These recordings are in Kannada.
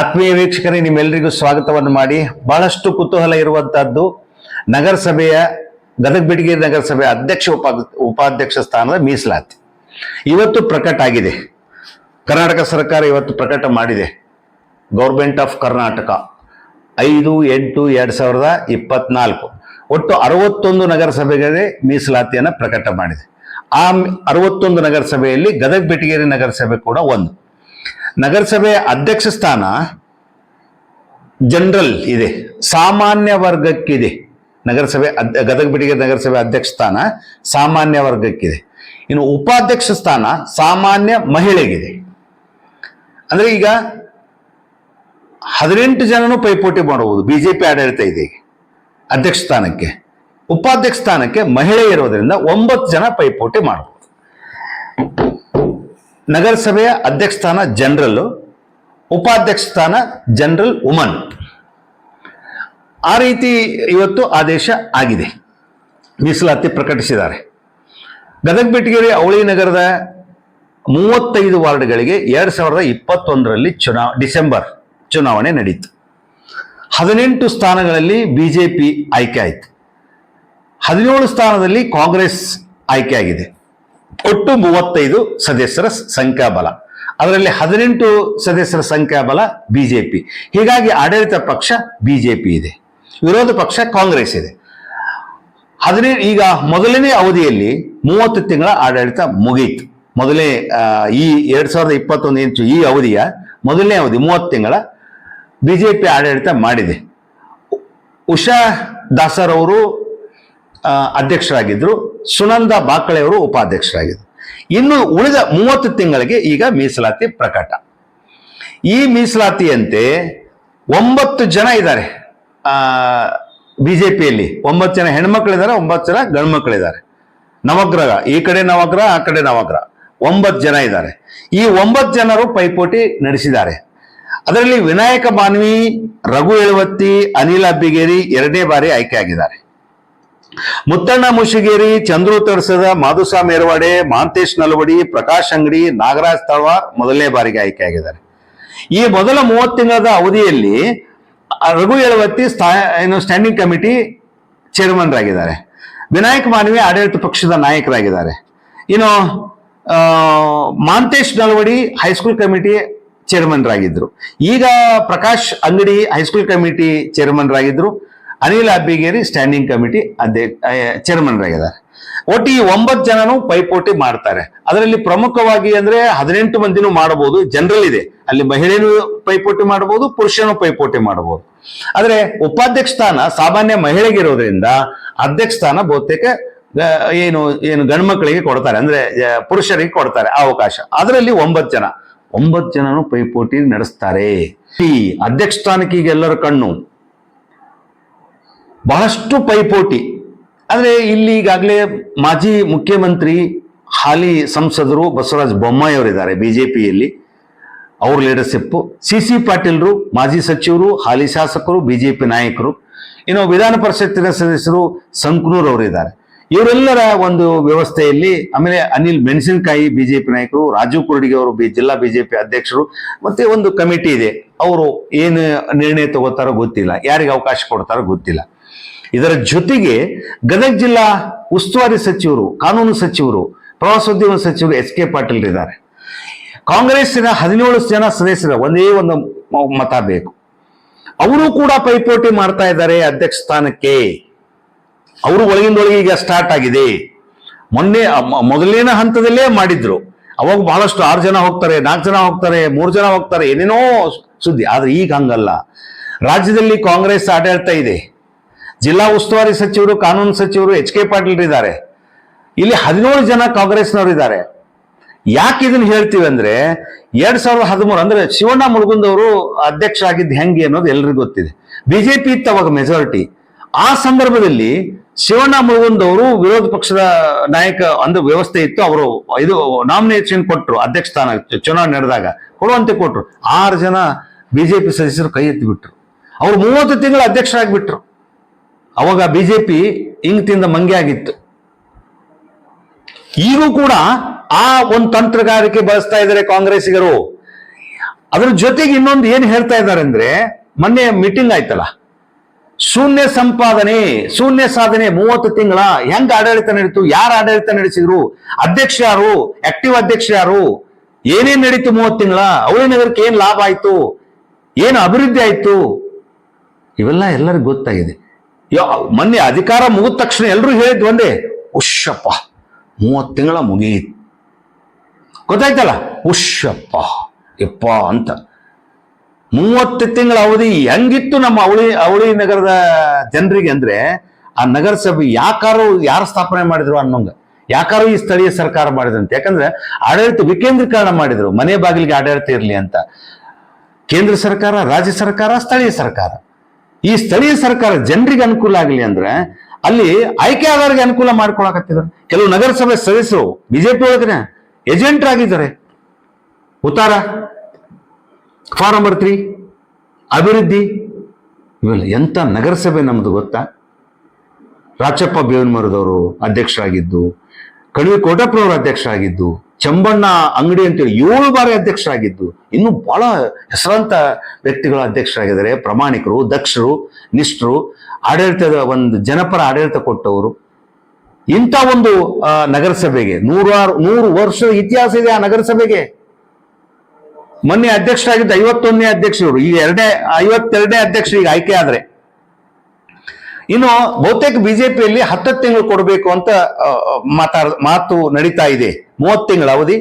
ಆತ್ಮೀಯ ವೀಕ್ಷಕರೇ ನಿಮ್ಮೆಲ್ಲರಿಗೂ ಸ್ವಾಗತವನ್ನು ಮಾಡಿ ಬಹಳಷ್ಟು ಕುತೂಹಲ ಇರುವಂತಹದ್ದು ನಗರಸಭೆಯ, ಗದಗ ಬಿಡಗೇರಿ ನಗರಸಭೆಯ ಅಧ್ಯಕ್ಷ ಉಪಾ ಉಪಾಧ್ಯಕ್ಷ ಸ್ಥಾನದ ಮೀಸಲಾತಿ. ಇವತ್ತು ಪ್ರಕಟ ಆಗಿದೆ. ಕರ್ನಾಟಕ ಸರ್ಕಾರ ಇವತ್ತು ಪ್ರಕಟ ಮಾಡಿದೆ. ಗೌರ್ಮೆಂಟ್ ಆಫ್ ಕರ್ನಾಟಕ ಐದು, ಎಂಟು, ಎರಡು ಸಾವಿರದ ಇಪ್ಪತ್ನಾಲ್ಕು. ಒಟ್ಟು ಅರವತ್ತೊಂದು ನಗರಸಭೆಗಳೇ ಮೀಸಲಾತಿಯನ್ನು ಪ್ರಕಟ ಮಾಡಿದೆ. ಆ ಅರವತ್ತೊಂದು ನಗರಸಭೆಯಲ್ಲಿ ಗದಗ ಬೆಟಗೇರಿ ನಗರಸಭೆ ಕೂಡ ಒಂದು. ನಗರಸಭೆಯ ಅಧ್ಯಕ್ಷ ಸ್ಥಾನ ಜನರಲ್ ಇದೆ, ಸಾಮಾನ್ಯ ವರ್ಗಕ್ಕಿದೆ. ನಗರಸಭೆ ಗದಗ ಬೆಟಗೇರಿ ನಗರಸಭೆ ಅಧ್ಯಕ್ಷ ಸ್ಥಾನ ಸಾಮಾನ್ಯ ವರ್ಗಕ್ಕಿದೆ. ಇನ್ನು ಉಪಾಧ್ಯಕ್ಷ ಸ್ಥಾನ ಸಾಮಾನ್ಯ ಮಹಿಳೆಗಿದೆ. ಅಂದ್ರೆ ಈಗ ಹದಿನೆಂಟು ಜನನು ಪೈಪೋಟಿ ಮಾಡಬಹುದು ಬಿಜೆಪಿ ಆಡಳಿತ ಇದೆ ಅಧ್ಯಕ್ಷ ಸ್ಥಾನಕ್ಕೆ. ಉಪಾಧ್ಯಕ್ಷ ಸ್ಥಾನಕ್ಕೆ ಮಹಿಳೆ ಇರೋದ್ರಿಂದ ಒಂಬತ್ತು ಜನ ಪೈಪೋಟಿ ಮಾಡಬಹುದು ನಗರಸಭೆಯ ಅಧ್ಯಕ್ಷ ಸ್ಥಾನ ಜನರಲ್, ಉಪಾಧ್ಯಕ್ಷ ಸ್ಥಾನ ಜನರಲ್ ವುಮನ್. ಆ ರೀತಿ ಇವತ್ತು ಆದೇಶ ಆಗಿದೆ. ಮೀಸಲಾತಿ ಪ್ರಕಟಿಸಿದ್ದಾರೆ. ಗದಗ ಬೆಟಗೇರಿ ಅವಳಿ ನಗರದ ಮೂವತ್ತೈದು ವಾರ್ಡ್ಗಳಿಗೆ ಎರಡು ಸಾವಿರದ ಇಪ್ಪತ್ತೊಂದರಲ್ಲಿ ಚುನಾ, ಡಿಸೆಂಬರ್ ಚುನಾವಣೆ ನಡೆಯಿತು ಹದಿನೆಂಟು ಸ್ಥಾನಗಳಲ್ಲಿ ಬಿ ಜೆ ಪಿ ಆಯ್ಕೆ ಆಯಿತು. ಹದಿನೇಳು ಸ್ಥಾನದಲ್ಲಿ ಕಾಂಗ್ರೆಸ್ ಆಯ್ಕೆ ಆಗಿದೆ. ಒಟ್ಟು ಮೂವತ್ತೈದು ಸದಸ್ಯರ ಸಂಖ್ಯಾಬಲ. ಅದರಲ್ಲಿ ಹದಿನೆಂಟು ಸದಸ್ಯರ ಸಂಖ್ಯಾಬಲ ಬಿಜೆಪಿ. ಹೀಗಾಗಿ ಆಡಳಿತ ಪಕ್ಷ ಬಿಜೆಪಿ ಇದೆ. ವಿರೋಧ ಪಕ್ಷ ಕಾಂಗ್ರೆಸ್ ಇದೆ. ಹದಿನೈದು ಈಗ ಮೊದಲನೇ ಅವಧಿಯಲ್ಲಿ ಮೂವತ್ತು ತಿಂಗಳ ಆಡಳಿತ ಮುಗಿಯಿತು ಮೊದಲೇ ಈ ಎರಡ್ ಸಾವಿರದ ಇಪ್ಪತ್ತೊಂದು ಇಂಚು ಈ ಅವಧಿಯ ಮೊದಲನೇ ಅವಧಿ ಮೂವತ್ತು ತಿಂಗಳ ಬಿಜೆಪಿ ಆಡಳಿತ ಮಾಡಿದೆ. ಉಷಾ ದಾಸರ್ ಅಧ್ಯಕ್ಷರಾಗಿದ್ರು. ಸುನಂದ ಬಾಕಳೆ ಅವರು ಉಪಾಧ್ಯಕ್ಷರಾಗಿದ್ರು. ಇನ್ನು ಉಳಿದ ಮೂವತ್ತು ತಿಂಗಳಿಗೆ ಈಗ ಮೀಸಲಾತಿ ಪ್ರಕಟ. ಈ ಮೀಸಲಾತಿಯಂತೆ ಒಂಬತ್ತು ಜನ ಇದ್ದಾರೆ. ಬಿ ಜೆ ಪಿಯಲ್ಲಿ ಒಂಬತ್ತು ಜನ ಹೆಣ್ಮಕ್ಳಿದ್ದಾರೆ, ಒಂಬತ್ತು ಜನ ಗಂಡ್ಮಕ್ಳಿದ್ದಾರೆ. ನವಗ್ರಹ, ಈ ಕಡೆ ನವಗ್ರಹ, ಆ ಕಡೆ ನವಗ್ರಹ. ಒಂಬತ್ತು ಜನ ಇದ್ದಾರೆ. ಈ ಒಂಬತ್ತು ಜನರು ಪೈಪೋಟಿ ನಡೆಸಿದ್ದಾರೆ. ಅದರಲ್ಲಿ ವಿನಾಯಕ ಮಾನ್ವಿ ರಘು ಎಳವತ್ತಿ ಅನಿಲ್ ಅಬ್ಬಿಗೇರಿ ಎರಡನೇ ಬಾರಿ ಆಯ್ಕೆಯಾಗಿದ್ದಾರೆ ಮುತ್ತಣ್ಣ ಮುಷಿಗೇರಿ ಚಂದ್ರು ತರ್ಸದ ಮಾಧುಸ್ವಾಮಿ ಎರವಾಡೆ ಮಾಂತೇಶ್ ನಲ್ವಡಿ, ಪ್ರಕಾಶ್ ಅಂಗಡಿ, ನಾಗರಾಜ್ ತಳವಾರ್ ಮೊದಲನೇ ಬಾರಿಗೆ ಆಯ್ಕೆಯಾಗಿದ್ದಾರೆ. ಈ ಮೊದಲ ಮೂವತ್ತು ತಿಂಗಳ ಅವಧಿಯಲ್ಲಿ ರಘು ಎಳವತ್ತಿ ಸ್ಥಾ, ಏನು ಸ್ಟ್ಯಾಂಡಿಂಗ್ ಕಮಿಟಿ ಚೇರ್ಮನ್ ಆಗಿದ್ದಾರೆ ವಿನಾಯಕ್ ಮಾನವಿ ಆಡಳಿತ ಪಕ್ಷದ ನಾಯಕರಾಗಿದ್ದಾರೆ. ಇನ್ನು Mantesh Nalwadi high school committee chairman ಆಗಿದ್ರು ಈಗ Prakash Angadi high school committee chairman ರಾಗಿದ್ರು. Anil Abbigeri standing committee ಅಧ್ಯಕ್ಷ ಚೇರ್ಮನ್ ಆಗಿದ್ದಾರೆ ಒಟ್ಟು ಈ ಒಂಬತ್ತು ಜನನು ಪೈಪೋಟಿ ಮಾಡ್ತಾರೆ. ಅದರಲ್ಲಿ ಪ್ರಮುಖವಾಗಿ ಅಂದ್ರೆ ಹದಿನೆಂಟು ಮಂದಿನೂ ಮಾಡಬಹುದು ಜನರಲ್ ಇದೆ. ಅಲ್ಲಿ ಮಹಿಳೆಯೂ ಪೈಪೋಟಿ ಮಾಡಬಹುದು, ಪುರುಷನು ಪೈಪೋಟಿ ಮಾಡಬಹುದು. ಆದ್ರೆ ಉಪಾಧ್ಯಕ್ಷ ಸ್ಥಾನ ಸಾಮಾನ್ಯ ಮಹಿಳೆಗಿರೋದ್ರಿಂದ ಅಧ್ಯಕ್ಷ ಸ್ಥಾನ ಬಹುತೇಕ ಏನು ಏನು ಗಂಡ್ಮಕ್ಳಿಗೆ ಕೊಡ್ತಾರೆ. ಅಂದ್ರೆ ಪುರುಷರಿಗೆ ಕೊಡ್ತಾರೆ ಅವಕಾಶ. ಅದರಲ್ಲಿ ಒಂಬತ್ತು ಜನ. ಒಂಬತ್ತು ಜನನು ಪೈಪೋಟಿ ನಡೆಸ್ತಾರೆ. ಈ ಅಧ್ಯಕ್ಷ ಸ್ಥಾನಕ್ಕೆ ಈಗ ಎಲ್ಲರ ಕಣ್ಣು. ಬಹಳಷ್ಟು ಪೈಪೋಟಿ. ಅಂದ್ರೆ ಇಲ್ಲಿ ಈಗಾಗಲೇ ಮಾಜಿ ಮುಖ್ಯಮಂತ್ರಿ, ಹಾಲಿ ಸಂಸದರು ಬಸವರಾಜ ಬೊಮ್ಮಾಯಿ ಅವರಿದ್ದಾರೆ ಪಿಯಲ್ಲಿ ಅವ್ರ ಲೀಡರ್ಶಿಪ್ ಸಿ ಸಿ ಪಾಟೀಲ್ರು, ಮಾಜಿ ಸಚಿವರು, ಹಾಲಿ ಶಾಸಕರು, ಬಿಜೆಪಿ ನಾಯಕರು. ಇನ್ನು ವಿಧಾನ ಪರಿಷತ್ತಿನ ಸದಸ್ಯರು ಸಂಕನೂರ್ ಅವರಿದ್ದಾರೆ. ಇವರೆಲ್ಲರ ಒಂದು ವ್ಯವಸ್ಥೆಯಲ್ಲಿ ಆಮೇಲೆ ಅನಿಲ್ ಮೆಣಸಿನಕಾಯಿ ಬಿಜೆಪಿ ನಾಯಕರು ರಾಜೀವ್ ಕುರ್ಡಿಗೆ ಅವರು ಬಿ, ಜಿಲ್ಲಾ ಬಿಜೆಪಿ ಅಧ್ಯಕ್ಷರು, ಮತ್ತೆ ಒಂದು ಕಮಿಟಿ ಇದೆ. ಅವರು ಏನು ನಿರ್ಣಯ ತಗೋತಾರೋ ಗೊತ್ತಿಲ್ಲ. ಯಾರಿಗೆ ಅವಕಾಶ ಕೊಡ್ತಾರೋ ಗೊತ್ತಿಲ್ಲ. ಇದರ ಜೊತೆಗೆ ಗದಗ ಜಿಲ್ಲಾ ಉಸ್ತುವಾರಿ ಸಚಿವರು, ಕಾನೂನು ಸಚಿವರು, ಪ್ರವಾಸೋದ್ಯಮ ಸಚಿವರು ಎಸ್ ಕೆ ಪಾಟೀಲ್ ಇದ್ದಾರೆ. ಕಾಂಗ್ರೆಸ್ಸಿನ ಹದಿನೇಳು ಜನ ಸದಸ್ಯರ ಒಂದೇ ಒಂದು ಮತ ಬೇಕು. ಅವರು ಕೂಡ ಪೈಪೋಟಿ ಮಾಡ್ತಾ ಇದ್ದಾರೆ ಅಧ್ಯಕ್ಷ ಸ್ಥಾನಕ್ಕೆ. ಅವರು ಒಳಗಿಂದೊಳಗೆ ಈಗ ಸ್ಟಾರ್ಟ್ ಆಗಿದೆ. ಮೊನ್ನೆ ಮೊದಲನೇ ಹಂತದಲ್ಲೇ ಮಾಡಿದ್ರು. ಅವಾಗ ಬಹಳಷ್ಟು ಆರು ಜನ ಹೋಗ್ತಾರೆ, ನಾಲ್ಕು ಜನ ಹೋಗ್ತಾರೆ, ಮೂರು ಜನ ಹೋಗ್ತಾರೆ, ಏನೇನೋ ಸುದ್ದಿ. ಆದ್ರೆ ಈಗ ಹಂಗಲ್ಲ. ರಾಜ್ಯದಲ್ಲಿ ಕಾಂಗ್ರೆಸ್ ಆಡಳಿತ ಇದೆ. ಜಿಲ್ಲಾ ಉಸ್ತುವಾರಿ ಸಚಿವರು, ಕಾನೂನು ಸಚಿವರು ಎಚ್ ಕೆ ಪಾಟೀಲ್ ಇದ್ದಾರೆ. ಇಲ್ಲಿ ಹದಿನೇಳು ಜನ ಕಾಂಗ್ರೆಸ್ನವರು ಇದ್ದಾರೆ. ಯಾಕೆ ಇದನ್ನು ಹೇಳ್ತೀವಿ ಅಂದ್ರೆ, ಎರಡ್ ಸಾವಿರದ ಹದಿಮೂರು ಅಂದ್ರೆ ಶಿವಣ್ಣ ಮುಳುಗುಂದವರು ಅಧ್ಯಕ್ಷ ಆಗಿದ್ದು ಹೆಂಗೆ ಅನ್ನೋದು ಎಲ್ರಿಗೂ ಗೊತ್ತಿದೆ. ಬಿಜೆಪಿ ಇತ್ತು ಅವಾಗ ಮೆಜಾರಿಟಿ ಆ ಸಂದರ್ಭದಲ್ಲಿ ಶಿವಣ್ಣ ಮುಳುಗುಂದವರು ವಿರೋಧ ಪಕ್ಷದ ನಾಯಕ ಅಂದ್ರೆ ವ್ಯವಸ್ಥೆ ಇತ್ತು. ಅವರು ಇದು ನಾಮಿನೇಷನ್ ಕೊಟ್ಟರು ಅಧ್ಯಕ್ಷ ಸ್ಥಾನ, ಚುನಾವಣೆ ನಡೆದಾಗ. ಕೊಡುವಂತೆ ಕೊಟ್ಟರು ಆರು ಜನ ಬಿಜೆಪಿ ಸದಸ್ಯರು ಕೈ ಎತ್ತಿ ಬಿಟ್ರು. ಅವ್ರು ಮೂವತ್ತು ತಿಂಗಳು ಅಧ್ಯಕ್ಷರಾಗ್ಬಿಟ್ರು. ಅವಾಗ ಬಿಜೆಪಿ ಇಂಗ್ ತಿಂದ ಮಂಗೆ ಆಗಿತ್ತು. ಈಗೂ ಕೂಡ ಆ ಒಂದು ತಂತ್ರಗಾರಿಕೆ ಬಳಸ್ತಾ ಇದ್ದಾರೆ ಕಾಂಗ್ರೆಸ್ಸಿಗರು. ಅದ್ರ ಜೊತೆಗೆ ಇನ್ನೊಂದು ಏನ್ ಹೇಳ್ತಾ ಇದ್ದಾರೆ ಅಂದ್ರೆ, ಮೊನ್ನೆ ಮೀಟಿಂಗ್ ಆಯ್ತಲ್ಲ. ಶೂನ್ಯ ಸಂಪಾದನೆ, ಶೂನ್ಯ ಸಾಧನೆ ಮೂವತ್ತು ತಿಂಗಳ ಹೆಂಗ್ ಆಡಳಿತ ನಡೀತು, ಯಾರು ಆಡಳಿತ ನಡೆಸಿದ್ರು, ಅಧ್ಯಕ್ಷ ಯಾರು ಆಕ್ಟಿವ್ ಅಧ್ಯಕ್ಷ ಯಾರು, ಏನೇನ್ ನಡೀತು ಮೂವತ್ತು ತಿಂಗಳ ಅವಳಿ ನಗರಕ್ಕೆ ಏನ್ ಲಾಭ ಆಯ್ತು, ಏನು ಅಭಿವೃದ್ಧಿ ಆಯ್ತು, ಇವೆಲ್ಲ ಎಲ್ಲರಿಗೂ ಗೊತ್ತಾಗಿದೆ. ಮೊನ್ನೆ ಅಧಿಕಾರ ಮುಗಿದ ತಕ್ಷಣ ಎಲ್ಲರೂ ಹೇಳಿದ್ ಒಂದೇ ಉಶ್ಯಪ್ಪ ಮೂವತ್ತು ತಿಂಗಳ ಮುಗಿಯಿತು. ಗೊತ್ತಾಯ್ತಲ್ಲ? ಉಶ್ಯಪ್ಪ ಯಪ್ಪ ಅಂತ. ಮೂವತ್ತು ತಿಂಗಳ ಅವಧಿ ಹೆಂಗಿತ್ತು ನಮ್ಮ ಅವಳಿ ಅವಳಿ ನಗರದ ಜನರಿಗೆ ಅಂದ್ರೆ, ಆ ನಗರಸಭೆ ಯಾಕಾರು ಯಾರು ಸ್ಥಾಪನೆ ಮಾಡಿದ್ರು ಅನ್ನೋಂಗ. ಯಾಕಾರು ಈ ಸ್ಥಳೀಯ ಸರ್ಕಾರ ಮಾಡಿದ್ರಂತೆ ಯಾಕಂದ್ರೆ ಆಡಳಿತ ವಿಕೇಂದ್ರೀಕರಣ ಮಾಡಿದ್ರು. ಮನೆ ಬಾಗಿಲಿಗೆ ಆಡಳಿತ ಇರಲಿ ಅಂತ. ಕೇಂದ್ರ ಸರ್ಕಾರ, ರಾಜ್ಯ ಸರ್ಕಾರ, ಸ್ಥಳೀಯ ಸರ್ಕಾರ. ಈ ಸ್ಥಳೀಯ ಸರ್ಕಾರ ಜನರಿಗೆ ಅನುಕೂಲ ಆಗಲಿ ಅಂದ್ರೆ ಅಲ್ಲಿ ಆಯ್ಕೆ ಆದವರಿಗೆ ಅನುಕೂಲ ಮಾಡ್ಕೊಳಕತ್ತಿದ್ರು. ಕೆಲವು ನಗರಸಭೆ ಸದಸ್ಯರು ಬಿಜೆಪಿ ಒಳಗನೆ ಏಜೆಂಟ್ ಆಗಿದ್ದಾರೆ. ಉತ್ತಾರ, ಫಾರ್ ನಂಬರ್ ತ್ರೀ, ಅಭಿವೃದ್ಧಿ, ಇವೆಲ್ಲ ಎಂಥ ನಗರಸಭೆ ನಮ್ದು ಗೊತ್ತಾ? ರಾಚಪ್ಪ ಬೇವನ್ಮರದವರು ಅಧ್ಯಕ್ಷರಾಗಿದ್ದು ಕಣಿವೆ ಕೋಟಪ್ಪನವರು ಅಧ್ಯಕ್ಷರಾಗಿದ್ದು, ಚಂಬಣ್ಣ ಅಂಗಡಿ ಅಂತೇಳಿ ಏಳು ಬಾರಿ ಅಧ್ಯಕ್ಷರಾಗಿದ್ದು, ಇನ್ನೂ ಬಹಳ ಹೆಸರಾಂತ ವ್ಯಕ್ತಿಗಳು ಅಧ್ಯಕ್ಷರಾಗಿದ್ದಾರೆ. ಪ್ರಾಮಾಣಿಕರು, ದಕ್ಷರು, ನಿಷ್ಠರು, ಆಡಳಿತದ ಒಂದು ಜನಪರ ಆಡಳಿತ ಕೊಟ್ಟವರು. ಇಂಥ ಒಂದು ನಗರಸಭೆಗೆ ನೂರಾರು, ನೂರು ವರ್ಷ ಇತಿಹಾಸ ಇದೆ ಆ ನಗರಸಭೆಗೆ. ಮೊನ್ನೆ ಅಧ್ಯಕ್ಷರಾಗಿದ್ದ ಐವತ್ತೊಂದನೇ ಅಧ್ಯಕ್ಷರು ಈಗ ಎರಡೇ ಐವತ್ತೆರಡನೇ ಅಧ್ಯಕ್ಷರು ಈಗ ಆಯ್ಕೆ ಆದ್ರೆ. ಇನ್ನು ಬಹುತೇಕ ಬಿಜೆಪಿಯಲ್ಲಿ ಹತ್ತು ತಿಂಗಳು ಕೊಡಬೇಕು ಅಂತ ಮಾತಾಡ, ಮಾತು ನಡೀತಾ ಇದೆ. ಮೂವತ್ತು ತಿಂಗಳ ಅವಧಿ.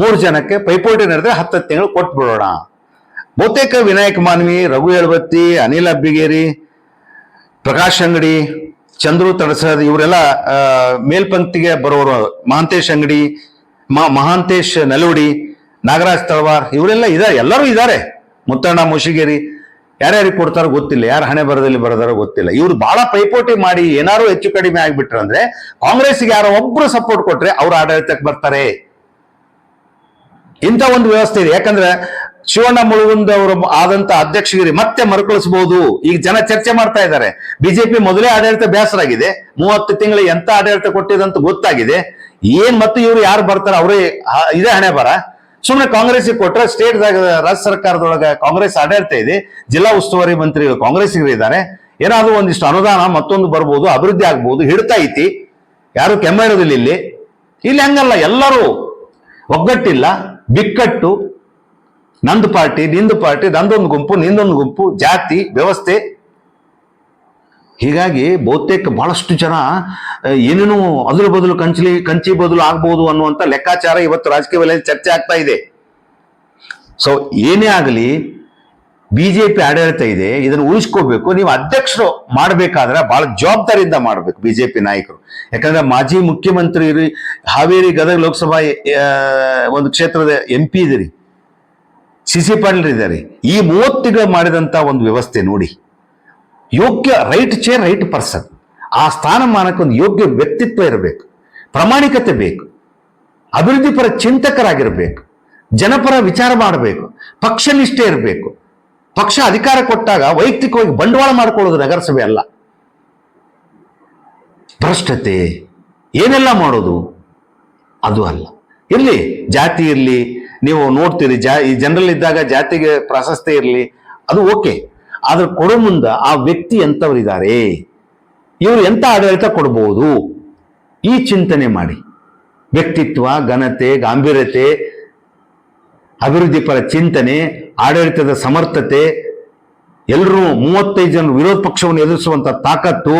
ಮೂರು ಜನಕ್ಕೆ ಪೈಪೋಟಿ ನಡೆದ್ರೆ ಹತ್ತತ್ತು ತಿಂಗಳು ಕೊಟ್ಬಿಡೋಣ ಬಹುತೇಕ ವಿನಾಯಕ್ ಮಾನ್ವಿ, ರಘು ಎಳಬತ್ತಿ ಅನಿಲ್ ಅಬ್ಬಿಗೇರಿ, ಪ್ರಕಾಶ್ ಅಂಗಡಿ, ಚಂದ್ರು ತಡಸದ್ ಇವರೆಲ್ಲ ಮೇಲ್ಪಂಕ್ತಿಗೆ ಬರೋರು. ಮಹಾಂತೇಶ್ ಅಂಗಡಿ ಮಹಾಂತೇಶ್ ನಲುವಡಿ ನಾಗರಾಜ್ ತಳವಾರ್, ಇವರೆಲ್ಲ ಇದ್ದಾರೆ. ಎಲ್ಲರೂ ಇದ್ದಾರೆ. ಮುತ್ತಣ್ಣ ಮುಶಿಗೇರಿ ಯಾರ್ಯಾರಿಗೆ ಕೊಡ್ತಾರೋ ಗೊತ್ತಿಲ್ಲ, ಯಾರು ಹಣೆ ಬರದಲ್ಲಿ ಬರದಾರೋ ಗೊತ್ತಿಲ್ಲ. ಇವ್ರು ಬಹಳ ಪೈಪೋಟಿ ಮಾಡಿ ಏನಾರು ಹೆಚ್ಚು ಕಡಿಮೆ ಆಗ್ಬಿಟ್ರಂದ್ರೆ ಕಾಂಗ್ರೆಸ್ಗೆ ಯಾರೋ ಒಬ್ರು ಸಪೋರ್ಟ್ ಕೊಟ್ರೆ ಅವ್ರು ಆಡಳಿತಕ್ಕೆ ಬರ್ತಾರೆ. ಇಂಥ ಒಂದು ವ್ಯವಸ್ಥೆ ಇದೆ. ಯಾಕಂದ್ರೆ ಶಿವಣ್ಣ ಮುಳುಗುಂದ್ ಅವರು ಆದಂತ ಅಧ್ಯಕ್ಷಗಿರಿ ಮತ್ತೆ ಮರುಕಳಿಸಬಹುದು. ಈಗ ಜನ ಚರ್ಚೆ ಮಾಡ್ತಾ ಇದ್ದಾರೆ. ಬಿಜೆಪಿ ಮೊದಲೇ ಆಡಳಿತ ಬೇಸರಾಗಿದೆ. ಮೂವತ್ತು ತಿಂಗಳು ಎಂತ ಆಡಳಿತ ಕೊಟ್ಟಿದಂತ ಗೊತ್ತಾಗಿದೆ. ಏನ್ ಮತ್ತೆ ಇವರು ಯಾರು ಬರ್ತಾರೆ? ಅವರೇ ಇದೇ ಹಣೆ ಬರ ಸುಮ್ಮನೆ ಕಾಂಗ್ರೆಸ್ಗೆ ಕೊಟ್ರೆ ಸ್ಟೇಟ್ ರಾಜ್ಯ ಸರ್ಕಾರದೊಳಗೆ ಕಾಂಗ್ರೆಸ್ ಆಡಳಿತ ಇದೆ, ಜಿಲ್ಲಾ ಉಸ್ತುವಾರಿ ಮಂತ್ರಿಗಳು ಕಾಂಗ್ರೆಸ್ಸಿಗರು ಇದ್ದಾರೆ, ಏನಾದ್ರೂ ಒಂದಿಷ್ಟು ಅನುದಾನ ಮತ್ತೊಂದು ಬರ್ಬೋದು, ಅಭಿವೃದ್ಧಿ ಆಗ್ಬೋದು, ಹಿಡ್ತಾ ಐತಿ. ಯಾರು ಕೆಮ್ಮ ಇರೋದಿಲ್ಲ ಇಲ್ಲಿ. ಇಲ್ಲಿ ಹಂಗಲ್ಲ, ಎಲ್ಲರೂ ಒಗ್ಗಟ್ಟಿಲ್ಲ, ಬಿಕ್ಕಟ್ಟು. ನಂದು ಪಾರ್ಟಿ, ನಿಂದು ಪಾರ್ಟಿ, ನಂದೊಂದು ಗುಂಪು, ನಿಂದೊಂದು ಗುಂಪು, ಜಾತಿ, ವ್ಯವಸ್ಥೆ. ಹೀಗಾಗಿ ಬಹುತೇಕ ಬಹಳಷ್ಟು ಜನ ಏನೇನು ಅದ್ರ ಬದಲು ಕಂಚಲಿ ಕಂಚಿ ಬದಲು ಆಗ್ಬೋದು ಅನ್ನುವಂತ ಲೆಕ್ಕಾಚಾರ ಇವತ್ತು ರಾಜಕೀಯ ವಲಯದಲ್ಲಿ ಚರ್ಚೆ ಆಗ್ತಾ ಇದೆ. ಸೊ ಏನೇ ಆಗಲಿ ಬಿಜೆಪಿ ಆಡಳಿತ ಇದೆ ಇದನ್ನು ಉಳಿಸ್ಕೋಬೇಕು ನೀವು ಅಧ್ಯಕ್ಷರು ಮಾಡಬೇಕಾದ್ರೆ ಬಹಳ ಜವಾಬ್ದಾರಿಯಿಂದ ಮಾಡಬೇಕು ಬಿಜೆಪಿ ನಾಯಕರು. ಯಾಕಂದ್ರೆ ಮಾಜಿ ಮುಖ್ಯಮಂತ್ರಿ ಇರಿ, ಹಾವೇರಿ ಗದಗ ಲೋಕಸಭಾ ಒಂದು ಕ್ಷೇತ್ರದ ಎಂ ಪಿ ಇದಿರಿ ಸಿ ಸಿ ಪಾಟೀಲ್ ಇದ್ದಾರೆ ಈ ಮೂವತ್ತು ತಿಂಗಳು ಮಾಡಿದಂತ ಒಂದು ವ್ಯವಸ್ಥೆ ನೋಡಿ. ಯೋಗ್ಯ ರೈಟ್ ಚೇರ್, ರೈಟ್ ಪರ್ಸನ್. ಆ ಸ್ಥಾನಮಾನಕ್ಕೆ ಒಂದು ಯೋಗ್ಯ ವ್ಯಕ್ತಿತ್ವ ಇರಬೇಕು. ಪ್ರಾಮಾಣಿಕತೆ ಬೇಕು. ಅಭಿವೃದ್ಧಿಪರ ಚಿಂತಕರಾಗಿರಬೇಕು. ಜನಪರ ವಿಚಾರ ಮಾಡಬೇಕು. ಪಕ್ಷ ನಿಷ್ಠೆ ಇರಬೇಕು. ಪಕ್ಷ ಅಧಿಕಾರ ಕೊಟ್ಟಾಗ ವೈಯಕ್ತಿಕವಾಗಿ ಬಂಡವಾಳ ಮಾಡಿಕೊಳ್ಳೋದು ನಗರಸಭೆ ಅಲ್ಲ. ಭ್ರಷ್ಟತೆ ಏನೆಲ್ಲ ಮಾಡೋದು? ಅದು ಅಲ್ಲ. ಇರಲಿ, ಜಾತಿ ಇರಲಿ, ನೀವು ನೋಡ್ತೀರಿ, ಜಾ, ಈ ಜನರಲ್ಲಿದ್ದಾಗ ಜಾತಿಗೆ ಪ್ರಾಶಸ್ತ್ಯ ಇರಲಿ, ಅದು ಓಕೆ. ಆದ್ರೆ ಕೊಡೋ ಮುಂದ ಆ ವ್ಯಕ್ತಿ ಎಂಥವರಿದ್ದಾರೆ ಇವರು ಎಂತ ಆಡಳಿತ ಕೊಡಬಹುದು ಈ ಚಿಂತನೆ ಮಾಡಿ. ವ್ಯಕ್ತಿತ್ವ, ಘನತೆ, ಗಾಂಭೀರ್ಯತೆ ಅಭಿವೃದ್ಧಿಪರ ಚಿಂತನೆ, ಆಡಳಿತದ ಸಮರ್ಥತೆ ಎಲ್ಲರೂ ಮೂವತ್ತೈದು ಜನ ವಿರೋಧ ಪಕ್ಷವನ್ನು ಎದುರಿಸುವಂತ ತಾಕತ್ತು,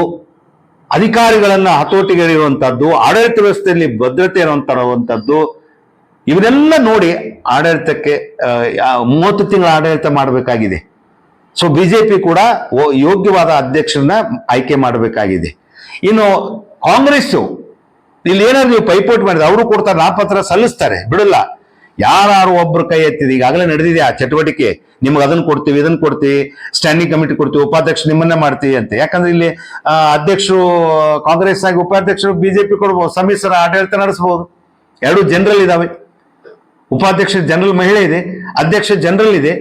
ಅಧಿಕಾರಿಗಳನ್ನ ಹತೋಟಿಗೆ ಇರುವಂತದ್ದು ಆಡಳಿತ ವ್ಯವಸ್ಥೆಯಲ್ಲಿ ಭದ್ರತೆ ಇರುವಂಥದ್ದು ಇವನ್ನೆಲ್ಲ ನೋಡಿ ಆಡಳಿತಕ್ಕೆ ಮೂವತ್ತು ತಿಂಗಳ ಆಡಳಿತ ಮಾಡಬೇಕಾಗಿದೆ. ಸೊ ಬಿಜೆಪಿ ಕೂಡ ಯೋಗ್ಯವಾದ ಅಧ್ಯಕ್ಷರನ್ನ ಆಯ್ಕೆ ಮಾಡಬೇಕಾಗಿದೆ. ಇನ್ನು ಕಾಂಗ್ರೆಸ್ ಇಲ್ಲಿ ಏನಾದ್ರು ನೀವು ಪೈಪೋಟಿ ಮಾಡಿದ್ರೆ ಅವರು ಕೊಡ್ತಾರೆ ನಾಪತ್ರ ಸಲ್ಲಿಸ್ತಾರೆ, ಬಿಡಲ್ಲ. ಯಾರು ಒಬ್ಬರು ಕೈ ಎತ್ತಿದೆ ಈಗಾಗಲೇ ನಡೆದಿದೆ ಆ ಚಟುವಟಿಕೆ. ನಿಮ್ಗೆ ಅದನ್ನು ಕೊಡ್ತೀವಿ, ಇದನ್ನು ಕೊಡ್ತೀವಿ ಸ್ಟ್ಯಾಂಡಿಂಗ್ ಕಮಿಟಿ ಕೊಡ್ತೀವಿ ಉಪಾಧ್ಯಕ್ಷ ನಿಮ್ಮನ್ನೇ ಮಾಡ್ತೀವಿ ಅಂತ. ಯಾಕಂದ್ರೆ ಇಲ್ಲಿ ಅಧ್ಯಕ್ಷರು, ಕಾಂಗ್ರೆಸ್ ಆಗಿ ಉಪಾಧ್ಯಕ್ಷರು ಬಿಜೆಪಿ ಕೊಡ್ಬೋದು, ಸಮ್ಮಿಶ್ರ ಆಡಳಿತ ನಡೆಸಬಹುದು ಎರಡು ಜನರಲ್ ಇದಾವೆ. ಉಪಾಧ್ಯಕ್ಷ ಜನರಲ್ ಮಹಿಳೆ ಇದೆ, ಅಧ್ಯಕ್ಷ ಜನರಲ್ ಇದೆ.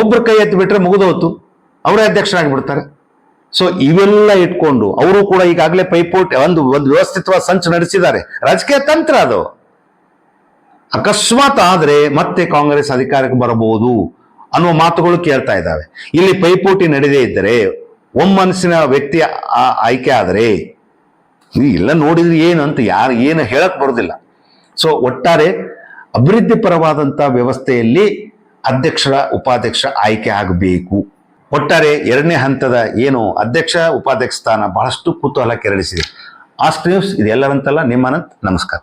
ಒಬ್ರು ಕೈ ಎತ್ತಿ ಬಿಟ್ರೆ ಮುಗಿದೋತು ಅವರೇ ಅಧ್ಯಕ್ಷರಾಗ್ಬಿಡ್ತಾರೆ. ಸೊ ಇವೆಲ್ಲ ಇಟ್ಕೊಂಡು ಅವರು ಕೂಡ ಈಗಾಗಲೇ ಪೈಪೋಟಿ ಒಂದು ಒಂದು ವ್ಯವಸ್ಥಿತವಾದ ಸಂಚು ನಡೆಸಿದ್ದಾರೆ. ರಾಜಕೀಯ ತಂತ್ರ ಅದು. ಅಕಸ್ಮಾತ್ ಆದರೆ ಮತ್ತೆ ಕಾಂಗ್ರೆಸ್ ಅಧಿಕಾರಕ್ಕೆ ಬರಬಹುದು ಅನ್ನುವ ಮಾತುಗಳು ಕೇಳ್ತಾ ಇದ್ದಾವೆ. ಇಲ್ಲಿ ಪೈಪೋಟಿ ನಡೆದೇ ಇದ್ದರೆ, ಒಮ್ಮನಸ್ಸಿನ ವ್ಯಕ್ತಿ ಆಯ್ಕೆ ಆದರೆ ಇಲ್ಲ ನೋಡಿದ್ರೆ ಏನು ಅಂತ ಯಾರು ಏನು ಹೇಳಕ್ ಬರೋದಿಲ್ಲ. ಸೊ ಒಟ್ಟಾರೆ ಅಭಿವೃದ್ಧಿ ಪರವಾದಂಥ ವ್ಯವಸ್ಥೆಯಲ್ಲಿ ಅಧ್ಯಕ್ಷರ ಉಪಾಧ್ಯಕ್ಷ ಆಯ್ಕೆ ಆಗಬೇಕು. ಒಟ್ಟಾರೆ ಎರಡನೇ ಹಂತದ ಏನು ಅಧ್ಯಕ್ಷ ಉಪಾಧ್ಯಕ್ಷ ಸ್ಥಾನ ಬಹಳಷ್ಟು ಕುತೂಹಲ ಕೆರಳಿಸಿದೆ. ಆಸ್ಟ್ ನ್ಯೂಸ್ ಇದೆಲ್ಲರಂತಲ್ಲ ನಿಮ್ಮ ಅನಂತ್, ನಮಸ್ಕಾರ.